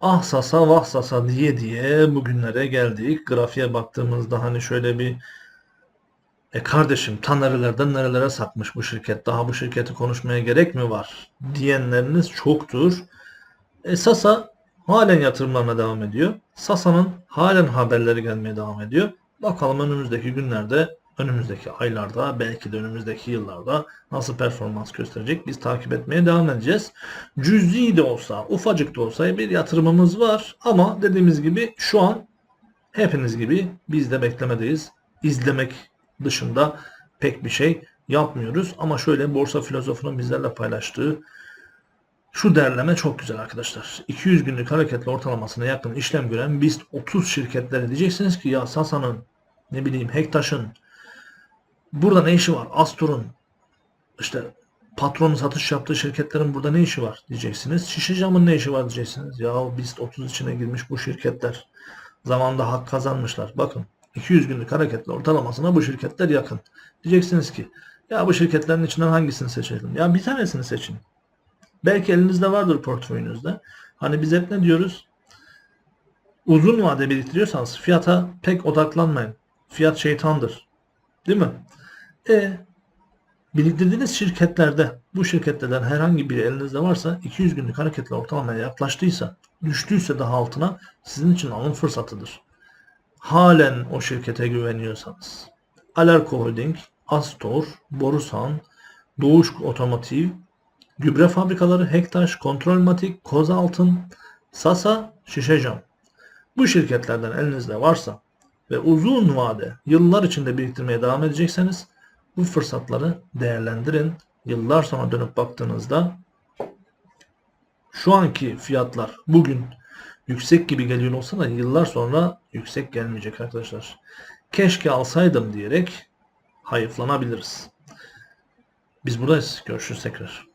Ah sasa vah sasa diye diye bugünlere geldik. Grafiğe baktığımızda hani şöyle bir e kardeşim ta nerelerden nerelere sakmış bu şirket. Daha bu şirketi konuşmaya gerek mi var? Diyenleriniz çoktur. E Sasa halen yatırımlarına devam ediyor. Sasa'nın halen haberleri gelmeye devam ediyor. Bakalım önümüzdeki günlerde, önümüzdeki aylarda, belki de önümüzdeki yıllarda nasıl performans gösterecek biz takip etmeye devam edeceğiz. Cüzi de olsa, ufacık da olsa bir yatırımımız var ama dediğimiz gibi şu an hepiniz gibi biz de beklemedeyiz. İzlemek dışında pek bir şey yapmıyoruz ama şöyle borsa filozofunun bizlerle paylaştığı şu derleme çok güzel arkadaşlar. 200 günlük hareketli ortalamasına yakın işlem gören BIST 30 şirketleri diyeceksiniz ki ya Sasa'nın ne bileyim Hektaş'ın burada ne işi var? Astor'un işte patronun satış yaptığı şirketlerin burada ne işi var diyeceksiniz. Şişe camın ne işi var diyeceksiniz. Ya BIST 30 içine girmiş bu şirketler. Zamanda hak kazanmışlar. Bakın 200 günlük hareketli ortalamasına bu şirketler yakın. Diyeceksiniz ki ya bu şirketlerin içinden hangisini seçelim? Ya bir tanesini seçin. Belki elinizde vardır portföyünüzde. Hani biz hep ne diyoruz? Uzun vade biriktiriyorsanız fiyata pek odaklanmayın. Fiyat şeytandır. Değil mi? E biriktirdiğiniz şirketlerde bu şirketlerden herhangi biri elinizde varsa 200 günlük hareketli ortalamaya yaklaştıysa, düştüyse daha altına sizin için alım fırsatıdır. Halen o şirkete güveniyorsanız. Alarko Holding, Astor, Borusan, Doğuş Otomotiv, gübre fabrikaları Hektaş, Kontrolmatik, Kozaltın, Sasa, Şişecam. Bu şirketlerden elinizde varsa ve uzun vade yıllar içinde biriktirmeye devam edecekseniz bu fırsatları değerlendirin. Yıllar sonra dönüp baktığınızda şu anki fiyatlar bugün yüksek gibi geliyor olsa da yıllar sonra yüksek gelmeyecek arkadaşlar. Keşke alsaydım diyerek hayıflanabiliriz. Biz buradayız. Görüşürüz tekrar.